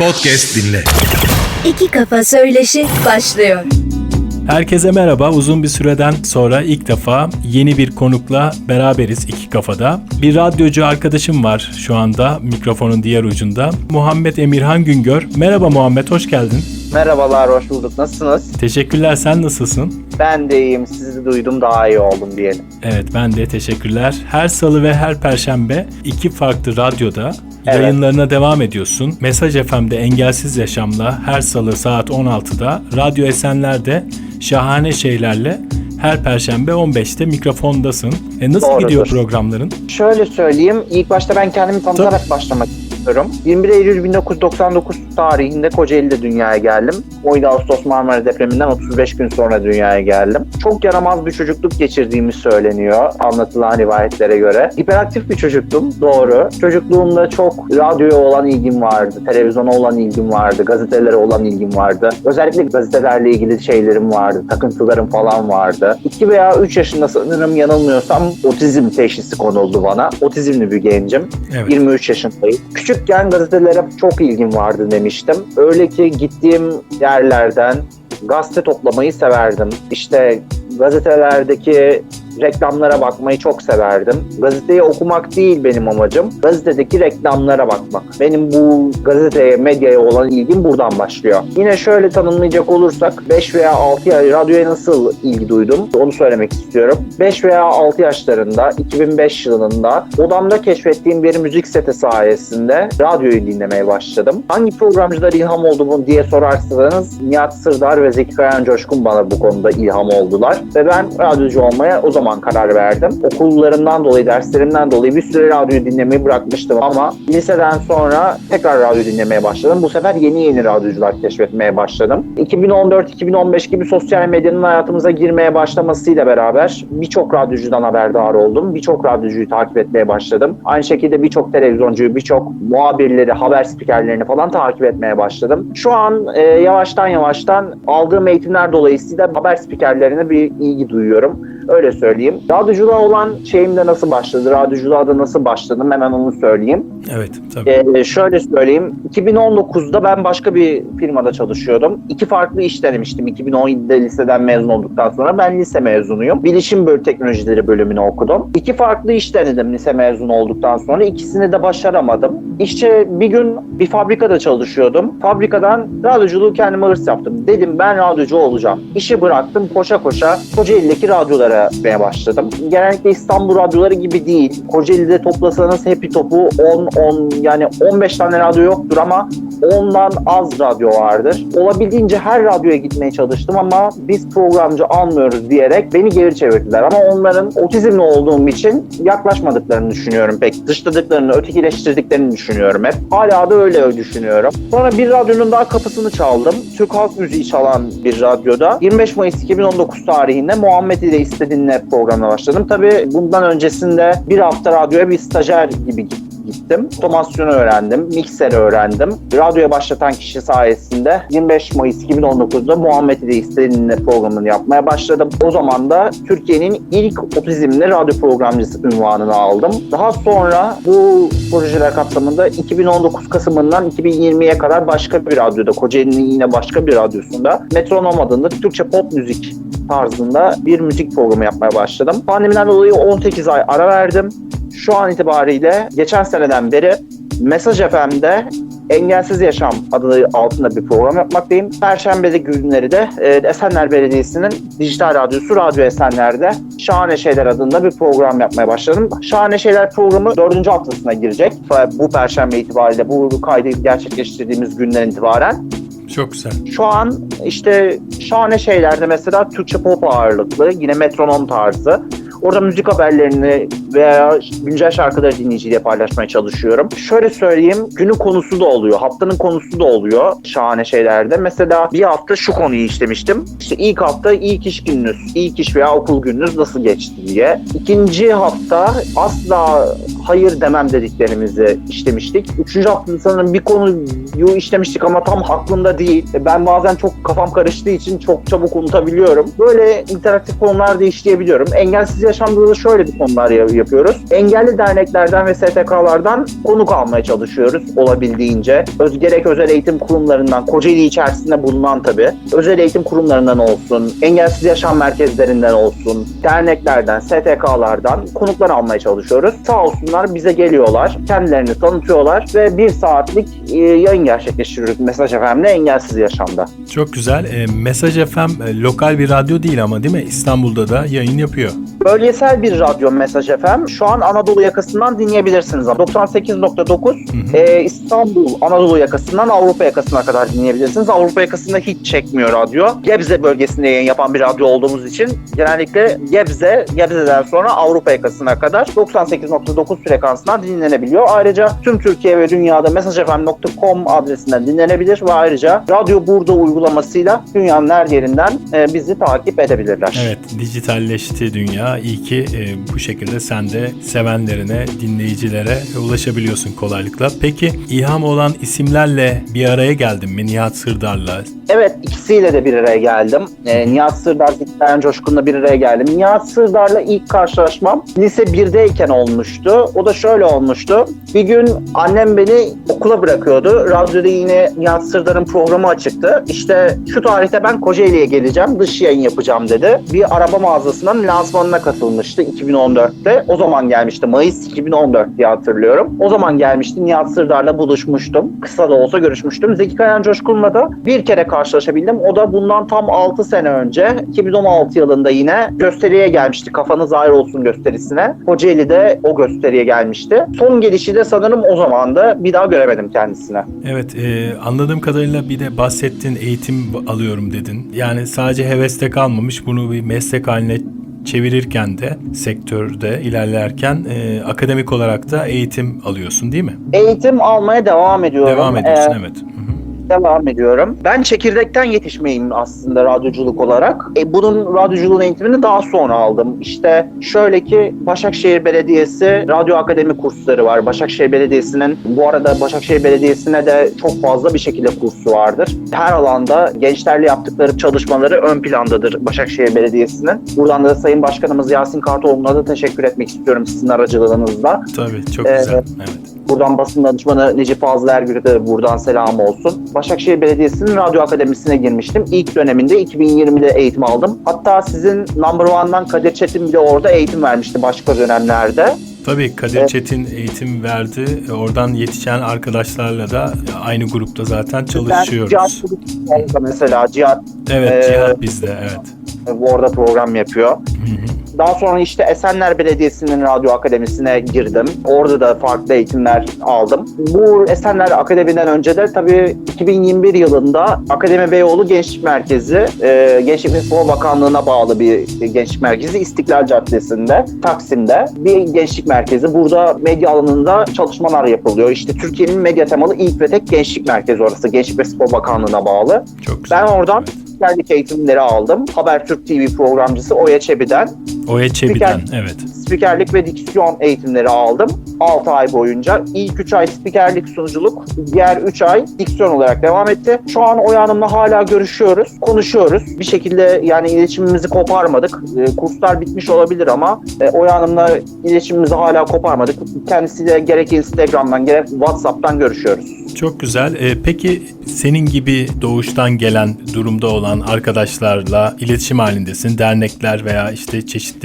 Podcast dinle. İki Kafa Söyleşi başlıyor. Herkese merhaba. Uzun bir süreden sonra ilk defa yeni bir konukla beraberiz iki kafada. Bir radyocu arkadaşım var şu anda mikrofonun diğer ucunda. Muhammed Emirhan Güngör. Merhaba Muhammed, hoş geldin. Merhabalar, hoş bulduk. Nasılsınız? Teşekkürler, sen nasılsın? Ben de iyiyim. Sizi duydum, daha iyi oldum diyelim. Evet, ben de teşekkürler. Her salı ve her perşembe iki farklı radyoda Evet. yayınlarına devam ediyorsun. Mesaj FM'de Engelsiz Yaşam'la her salı saat 16'da, Radyo Esenler'de Şahane Şeylerle her perşembe 15'te mikrofondasın. E nasıl Doğrudur. gidiyor programların? Şöyle söyleyeyim, ilk başta ben kendimi tanıtarak başlamak istiyorum. 21 Eylül 1999 tarihinde Kocaeli'de dünyaya geldim. 17 Ağustos Marmara depreminden 35 gün sonra dünyaya geldim. Çok yaramaz bir çocukluk geçirdiğimi söyleniyor anlatılan rivayetlere göre. Hiperaktif bir çocuktum, doğru. Çocukluğumda çok radyoya olan ilgim vardı, televizyona olan ilgim vardı, gazetelere olan ilgim vardı. Özellikle gazetelerle ilgili şeylerim vardı, takıntılarım falan vardı. 2 veya 3 yaşında sanırım yanılmıyorsam otizm teşhisi konuldu bana. Otizmli bir gencim. Evet. 23 yaşındayım. Küçükken gazetelere çok ilgim vardı demiştim. Öyle ki gittiğim yerlerden gazete toplamayı severdim. İşte gazetelerdeki reklamlara bakmayı çok severdim. Gazeteyi okumak değil benim amacım. Gazetedeki reklamlara bakmak. Benim bu gazeteye, medyaya olan ilgim buradan başlıyor. Yine şöyle tanımlayacak olursak 5 veya 6 yaş radyoya nasıl ilgi duydum onu söylemek istiyorum. 5 veya 6 yaşlarında 2005 yılında odamda keşfettiğim bir müzik seti sayesinde radyoyu dinlemeye başladım. Hangi programcılar ilham oldu bu diye sorarsanız Nihat Sırdar ve Zeki Kayan Coşkun bana bu konuda ilham oldular. Ve ben radyocu olmaya o zaman karar verdim. Okullarımdan dolayı, derslerimden dolayı bir süre radyoyu dinlemeyi bırakmıştım ama liseden sonra tekrar radyo dinlemeye başladım. Bu sefer yeni yeni radyocular keşfetmeye başladım. 2014-2015 gibi sosyal medyanın hayatımıza girmeye başlamasıyla beraber birçok radyocudan haberdar oldum. Birçok radyocuyu takip etmeye başladım. Aynı şekilde birçok televizyoncuyu, birçok muhabirleri, haber spikerlerini falan takip etmeye başladım. Şu an e, yavaştan yavaştan aldığım eğitimler dolayısıyla haber spikerlerine bir ilgi duyuyorum. Öyle söyleyeyim. Radyoculuğa olan şeyim de nasıl başladı? Radyoculuğa da nasıl başladım? Hemen onu söyleyeyim. Evet, tabii. Ee, şöyle söyleyeyim. 2019'da ben başka bir firmada çalışıyordum. İki farklı iş denemiştim. 2017'de liseden mezun olduktan sonra ben lise mezunuyum. Bilişim böl teknolojileri bölümünü okudum. İki farklı iş denedim lise mezun olduktan sonra. İkisini de başaramadım. İşte bir gün bir fabrikada çalışıyordum. Fabrikadan radyoculuğu kendime hırs yaptım. Dedim ben radyocu olacağım. İşi bıraktım koşa koşa Kocaeli'deki radyolara gitmeye başladım. Genellikle İstanbul radyoları gibi değil. Kocaeli'de toplasanız Happy Top'u 10 10 yani 15 tane radyo yoktur ama ondan az radyo vardır. Olabildiğince her radyoya gitmeye çalıştım ama biz programcı almıyoruz diyerek beni geri çevirdiler. Ama onların otizmli olduğum için yaklaşmadıklarını düşünüyorum pek. Dışladıklarını, ötekileştirdiklerini düşünüyorum hep. Hala da öyle düşünüyorum. Sonra bir radyonun daha kapısını çaldım. Türk Halk Müziği çalan bir radyoda. 25 Mayıs 2019 tarihinde Muhammed ile istediğinle programına başladım. Tabii bundan öncesinde bir hafta radyoya bir stajyer gibi gittim gittim. Otomasyonu öğrendim, mikseri öğrendim. Radyoya başlatan kişi sayesinde 25 Mayıs 2019'da Muhammed ile istediğinle programını yapmaya başladım. O zaman da Türkiye'nin ilk otizmli radyo programcısı ünvanını aldım. Daha sonra bu projeler kapsamında 2019 Kasım'ından 2020'ye kadar başka bir radyoda, Kocaeli'nin yine başka bir radyosunda Metronom adında Türkçe pop müzik tarzında bir müzik programı yapmaya başladım. Pandemiden dolayı 18 ay ara verdim. Şu an itibariyle geçen seneden beri Mesaj FM'de Engelsiz Yaşam adı altında bir program yapmaktayım. Perşembe günleri de e, Esenler Belediyesi'nin dijital radyosu Radyo Esenler'de Şahane Şeyler adında bir program yapmaya başladım. Şahane Şeyler programı dördüncü haftasına girecek. Bu perşembe itibariyle bu kaydı gerçekleştirdiğimiz günden itibaren. Çok güzel. Şu an işte şahane şeylerde mesela Türkçe pop ağırlıklı, yine metronom tarzı. Orada müzik haberlerini veya güncel şarkıları dinleyiciyle paylaşmaya çalışıyorum. Şöyle söyleyeyim, günün konusu da oluyor, haftanın konusu da oluyor şahane şeylerde. Mesela bir hafta şu konuyu işlemiştim. İşte ilk hafta ilk iş gününüz, ilk iş veya okul gününüz nasıl geçti diye. İkinci hafta asla hayır demem dediklerimizi işlemiştik. Üçüncü hafta sanırım bir konuyu işlemiştik ama tam aklımda değil. E, Ben bazen çok kafam karıştığı için çok çabuk unutabiliyorum. Böyle interaktif konular da işleyebiliyorum. Engelsiz yaşamda da şöyle bir konular ya- yapıyoruz. Engelli derneklerden ve STK'lardan konuk almaya çalışıyoruz olabildiğince. Öz, gerek özel eğitim kurumlarından, Kocaeli içerisinde bulunan tabii, özel eğitim kurumlarından olsun, engelsiz yaşam merkezlerinden olsun, derneklerden, STK'lardan konuklar almaya çalışıyoruz. Sağ olsunlar bize geliyorlar, kendilerini tanıtıyorlar ve bir saatlik e, yayın gerçekleştiriyoruz Mesaj FM'le engelsiz yaşamda. Çok güzel. E, Mesaj FM e, lokal bir radyo değil ama değil mi? İstanbul'da da yayın yapıyor. Bölgesel bir radyo Mesaj FM. Şu an Anadolu yakasından dinleyebilirsiniz. 98.9 e, İstanbul Anadolu yakasından Avrupa yakasına kadar dinleyebilirsiniz. Avrupa yakasında hiç çekmiyor radyo. Gebze bölgesinde yayın yapan bir radyo olduğumuz için genellikle Gebze, Gebze'den sonra Avrupa yakasına kadar 98.9 frekansından dinlenebiliyor. Ayrıca tüm Türkiye ve dünyada mesajfm.com adresinden dinlenebilir ve ayrıca Radyo Burada uygulamasıyla dünyanın her yerinden e, bizi takip edebilirler. Evet, dijitalleşti dünya. İyi ki e, bu şekilde sen de sevenlerine, dinleyicilere ulaşabiliyorsun kolaylıkla. Peki ilham olan isimlerle bir araya geldin mi? Nihat Sırdar'la. Evet ikisiyle de bir araya geldim. Ee, Nihat Sırdar, Dikmen Coşkun'la bir araya geldim. Nihat Sırdar'la ilk karşılaşmam lise 1'deyken olmuştu. O da şöyle olmuştu. Bir gün annem beni okula bırakıyordu. Radyoda yine Nihat Sırdar'ın programı açıktı. İşte şu tarihte ben Kocaeli'ye geleceğim, dış yayın yapacağım dedi. Bir araba mağazasının lansmanına katılmıştı 2014'te. O zaman gelmişti. Mayıs 2014 diye hatırlıyorum. O zaman gelmişti. Nihat Sırdar'la buluşmuştum. Kısa da olsa görüşmüştüm. Zeki Kayan Coşkun'la da bir kere karşılaşabildim. O da bundan tam 6 sene önce 2016 yılında yine gösteriye gelmişti. Kafanız ayrı olsun gösterisine. Kocaeli'de o gösteriye gelmişti. Son gelişi de sanırım o zamandı. Bir daha göremedim kendisine. Evet, e, anladığım kadarıyla bir de bahsettin eğitim alıyorum dedin. Yani sadece heveste kalmamış, bunu bir meslek haline çevirirken de sektörde ilerlerken e, akademik olarak da eğitim alıyorsun değil mi? Eğitim almaya devam ediyorum. Devam ediyorsun Ee, evet. Devam ediyorum. Ben çekirdekten yetişmeyim aslında radyoculuk olarak. E, bunun radyoculuğun eğitimini daha sonra aldım. İşte şöyle ki Başakşehir Belediyesi Radyo Akademi kursları var. Başakşehir Belediyesi'nin bu arada Başakşehir Belediyesi'ne de çok fazla bir şekilde kursu vardır. Her alanda gençlerle yaptıkları çalışmaları ön plandadır Başakşehir Belediyesi'nin. Buradan da Sayın Başkanımız Yasin Kartoğlu'na da teşekkür etmek istiyorum sizin aracılığınızla. Tabii çok Ee, güzel. Evet. Buradan basın danışmanı Necip Fazıl Ergür'e de buradan selam olsun. Başakşehir Belediyesi'nin Radyo Akademisi'ne girmiştim. İlk döneminde 2020'de eğitim aldım. Hatta sizin Number One'dan Kadir Çetin bile orada eğitim vermişti başka dönemlerde. Tabii Kadir Evet. Çetin eğitim verdi. Oradan yetişen arkadaşlarla da aynı grupta zaten Ben çalışıyoruz. Cihat Kılıçdaroğlu mesela Cihat Evet, Ee, Cihat bizde evet. Orada program yapıyor. Daha sonra işte Esenler Belediyesi'nin Radyo Akademisi'ne girdim. Orada da farklı eğitimler aldım. Bu Esenler Akademi'den önce de tabii 2021 yılında Akademi Beyoğlu Gençlik Merkezi, e, Gençlik ve Spor Bakanlığı'na bağlı bir gençlik merkezi İstiklal Caddesi'nde, Taksim'de bir gençlik merkezi. Burada medya alanında çalışmalar yapılıyor. İşte Türkiye'nin medya temalı ilk ve tek gençlik merkezi orası. Gençlik ve Spor Bakanlığı'na bağlı. Çok güzel. Ben oradan Evet. Spikerlik eğitimleri aldım. Habertürk TV programcısı Oya Çebi'den Oya Çebi'den evet. spikerlik ve diksiyon eğitimleri aldım 6 ay boyunca. İlk 3 ay spikerlik sunuculuk, diğer 3 ay diksiyon olarak devam etti. Şu an Oya Hanım'la hala görüşüyoruz, konuşuyoruz. Bir şekilde yani iletişimimizi koparmadık. E, kurslar bitmiş olabilir ama e, Oya Hanım'la iletişimimizi hala koparmadık. Kendisiyle gerek Instagram'dan gerek WhatsApp'tan görüşüyoruz. Çok güzel. Ee, peki senin gibi doğuştan gelen durumda olan arkadaşlarla iletişim halindesin. Dernekler veya işte çeşitli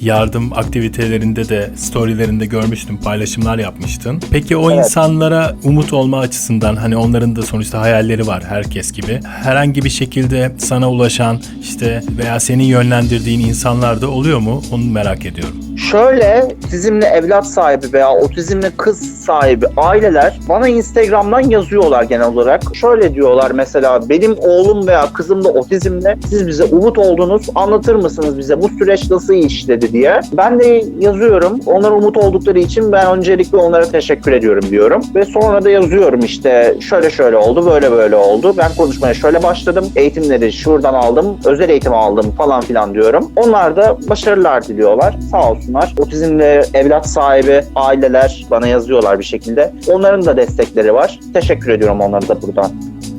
yardım aktivitelerinde de storylerinde görmüştüm, paylaşımlar yapmıştın. Peki o Evet. insanlara umut olma açısından hani onların da sonuçta hayalleri var herkes gibi. Herhangi bir şekilde sana ulaşan işte veya senin yönlendirdiğin insanlar da oluyor mu? Onu merak ediyorum. Şöyle otizmli evlat sahibi veya otizmli kız sahibi aileler bana Instagram'dan yazıyorlar genel olarak. Şöyle diyorlar mesela benim oğlum veya kızım da otizmle siz bize umut oldunuz anlatır mısınız bize bu süreç nasıl işledi diye. Ben de yazıyorum. Onlar umut oldukları için ben öncelikle onlara teşekkür ediyorum diyorum. Ve sonra da yazıyorum işte şöyle şöyle oldu böyle böyle oldu. Ben konuşmaya şöyle başladım. Eğitimleri şuradan aldım. Özel eğitim aldım falan filan diyorum. Onlar da başarılar diliyorlar. Sağ olsunlar. Otizmle evlat sahibi aileler bana yazıyorlar bir şekilde. Onların da destekleri var. Teşekkür ediyorum onlara da buradan.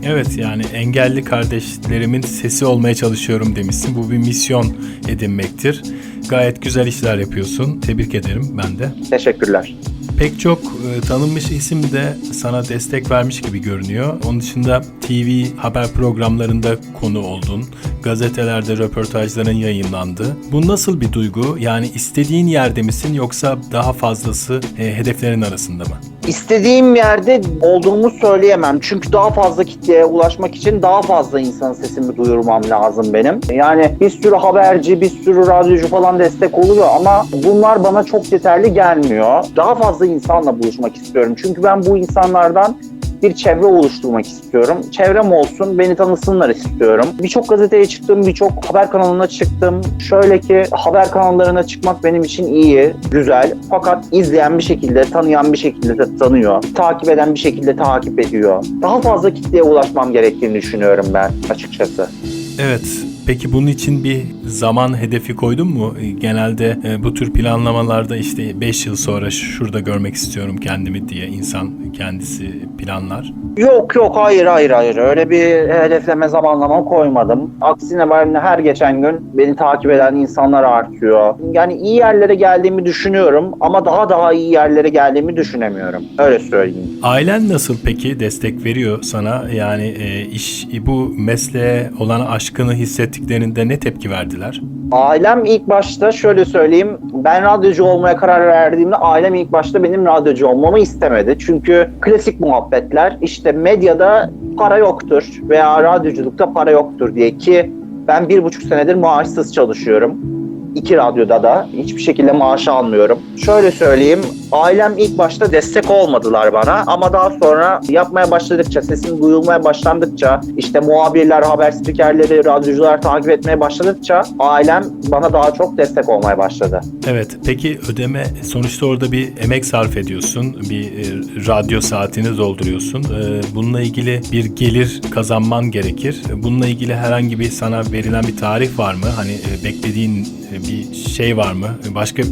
Evet yani engelli kardeşlerimin sesi olmaya çalışıyorum demişsin. Bu bir misyon edinmektir. Gayet güzel işler yapıyorsun. Tebrik ederim ben de. Teşekkürler. Pek çok e, tanınmış isim de sana destek vermiş gibi görünüyor. Onun dışında TV haber programlarında konu oldun. Gazetelerde röportajların yayınlandı. Bu nasıl bir duygu? Yani istediğin yerde misin yoksa daha fazlası e, hedeflerin arasında mı? İstediğim yerde olduğumu söyleyemem. Çünkü daha fazla kitleye ulaşmak için daha fazla insanın sesimi duyurmam lazım benim. Yani bir sürü haberci, bir sürü radyocu falan destek oluyor ama bunlar bana çok yeterli gelmiyor. Daha fazla insanla buluşmak istiyorum. Çünkü ben bu insanlardan bir çevre oluşturmak istiyorum. Çevrem olsun, beni tanısınlar istiyorum. Birçok gazeteye çıktım, birçok haber kanalına çıktım. Şöyle ki haber kanallarına çıkmak benim için iyi, güzel. Fakat izleyen bir şekilde, tanıyan bir şekilde de tanıyor. Takip eden bir şekilde takip ediyor. Daha fazla kitleye ulaşmam gerektiğini düşünüyorum ben açıkçası. Evet. Peki bunun için bir zaman hedefi koydun mu? E, Genelde e, bu tür planlamalarda işte 5 yıl sonra şurada görmek istiyorum kendimi diye insan kendisi planlar. Yok yok hayır hayır hayır öyle bir hedefleme zamanlama koymadım. Aksine ben her geçen gün beni takip eden insanlar artıyor. Yani iyi yerlere geldiğimi düşünüyorum ama daha daha iyi yerlere geldiğimi düşünemiyorum. Öyle söyleyeyim. Ailen nasıl peki destek veriyor sana? Yani e, iş bu mesleğe olan aşkını hissettiklerinde ne tepki verdiler? Ailem ilk başta şöyle söyleyeyim. Ben radyocu olmaya karar verdiğimde ailem ilk başta benim radyocu olmamı istemedi. Çünkü klasik muhabbetler işte medyada para yoktur veya radyoculukta para yoktur diye ki ben bir buçuk senedir maaşsız çalışıyorum. İki radyoda da hiçbir şekilde maaş almıyorum. Şöyle söyleyeyim, ailem ilk başta destek olmadılar bana ama daha sonra yapmaya başladıkça, sesim duyulmaya başlandıkça, işte muhabirler, haber spikerleri, radyocular takip etmeye başladıkça ailem bana daha çok destek olmaya başladı. Evet. Peki ödeme sonuçta orada bir emek sarf ediyorsun. Bir e, radyo saatini dolduruyorsun. E, bununla ilgili bir gelir kazanman gerekir. Bununla ilgili herhangi bir sana verilen bir tarih var mı? Hani e, beklediğin bir şey var mı? Başka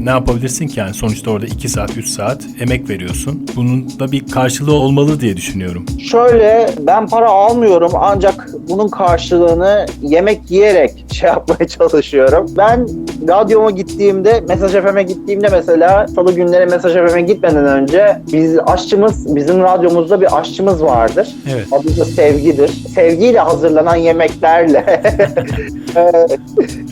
ne yapabilirsin ki yani sonuçta orada 2 saat 3 saat emek veriyorsun. Bunun da bir karşılığı olmalı diye düşünüyorum. Şöyle ben para almıyorum ancak bunun karşılığını yemek yiyerek şey yapmaya çalışıyorum. Ben radyoma gittiğimde, Mesaj FM'e gittiğimde mesela salı günleri Mesaj FM'e gitmeden önce biz aşçımız, bizim radyomuzda bir aşçımız vardır. Evet. Adı da Sevgi'dir. Sevgiyle hazırlanan yemeklerle e,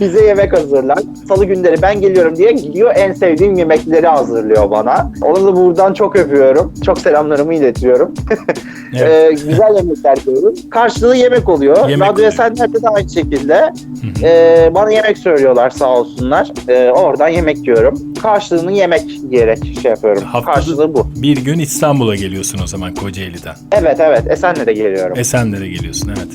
bize yemek hazırlar. Salı günleri ben geliyorum diye gidiyor en sevdiğim yemekleri hazırlıyor bana. Onu da buradan çok öpüyorum. Çok selamlarımı iletiyorum. Evet. Ee, güzel yemekler yiyorum. Karşılığı yemek oluyor. Yemek Radyo. Esenler'de de aynı şekilde. hı. Ee, bana yemek söylüyorlar sağ olsunlar. Ee, oradan yemek yiyorum. Karşılığını yemek yiyerek şey yapıyorum. Haftada- Karşılığı bu. Bir gün İstanbul'a geliyorsun o zaman Kocaeli'den. Evet evet Esenler'e geliyorum. Esenler'e geliyorsun evet.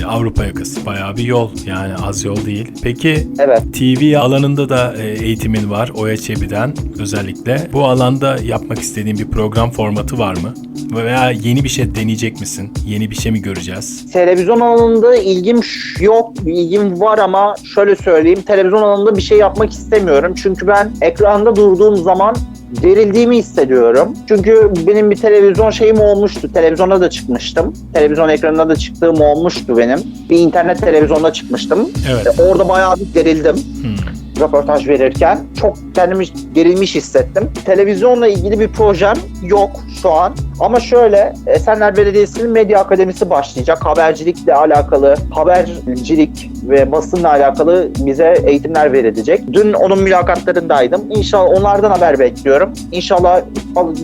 E, Avrupa yakası bayağı bir yol yani az yol değil. Peki Evet. TV alanında da e, eğitimin var Oya Çebi'den özellikle. Bu alanda yapmak istediğin bir program formatı var mı? Veya yeni bir şey deneyecek misin? Yeni bir şey mi göreceğiz? Televizyon alanında ilgim yok. ilgim var ama şöyle söyleyeyim. Televizyon alanında bir şey yapmak istemiyorum. Çünkü ben ekranda durduğum zaman gerildiğimi hissediyorum. Çünkü benim bir televizyon şeyim olmuştu. Televizyona da çıkmıştım. Televizyon ekranına da çıktığım olmuştu benim. Bir internet televizyonda çıkmıştım. Evet. E, Orada bayağı bir gerildim Hmm. röportaj verirken. Çok kendimi gerilmiş hissettim. Televizyonla ilgili bir projem yok şu an. Ama şöyle Esenler Belediyesi'nin Medya Akademisi başlayacak. Habercilikle alakalı, habercilik ve basınla alakalı bize eğitimler verilecek. Dün onun mülakatlarındaydım. İnşallah onlardan haber bekliyorum. İnşallah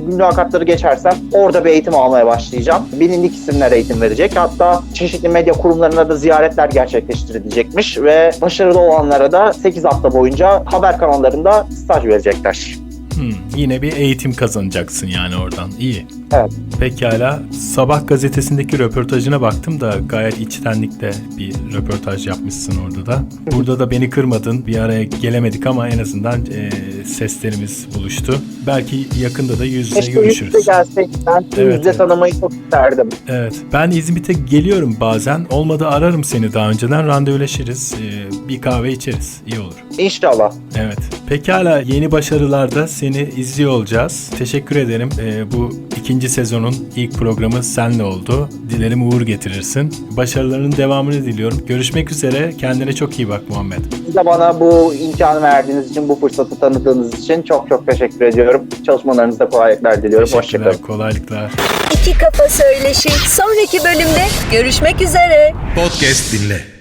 mülakatları geçersem orada bir eğitim almaya başlayacağım. Bilindik isimler eğitim verecek. Hatta çeşitli medya kurumlarına da ziyaretler gerçekleştirilecekmiş ve başarılı olanlara da 8 hafta boyunca haber kanallarında staj verecekler. Hmm. Yine bir eğitim kazanacaksın yani oradan. İyi. Evet. Pekala. Sabah gazetesindeki röportajına baktım da gayet içtenlikle bir röportaj yapmışsın orada da. Burada da beni kırmadın. Bir araya gelemedik ama en azından e, seslerimiz buluştu. Belki yakında da yüz yüze Keşke görüşürüz. gelseydik. Ben Evet, yüzde evet. tanımayı çok isterdim. Evet. Ben İzmit'e geliyorum bazen. Olmadı ararım seni daha önceden. Randevuleşiriz. E, bir kahve içeriz. İyi olur. İnşallah. Evet. Pekala yeni başarılarda seni izliyor olacağız. Teşekkür ederim. E, bu ikinci sezonun ilk programı senle oldu. Dilerim uğur getirirsin. Başarılarının devamını diliyorum. Görüşmek üzere. Kendine çok iyi bak Muhammed. Siz de bana bu imkanı verdiğiniz için, bu fırsatı tanıdığınız için çok çok teşekkür ediyorum. Çalışmalarınızda kolaylıklar diliyorum. Hoşçakalın. kolaylıklar. İki Kafa Söyleşi sonraki bölümde görüşmek üzere. Podcast dinle.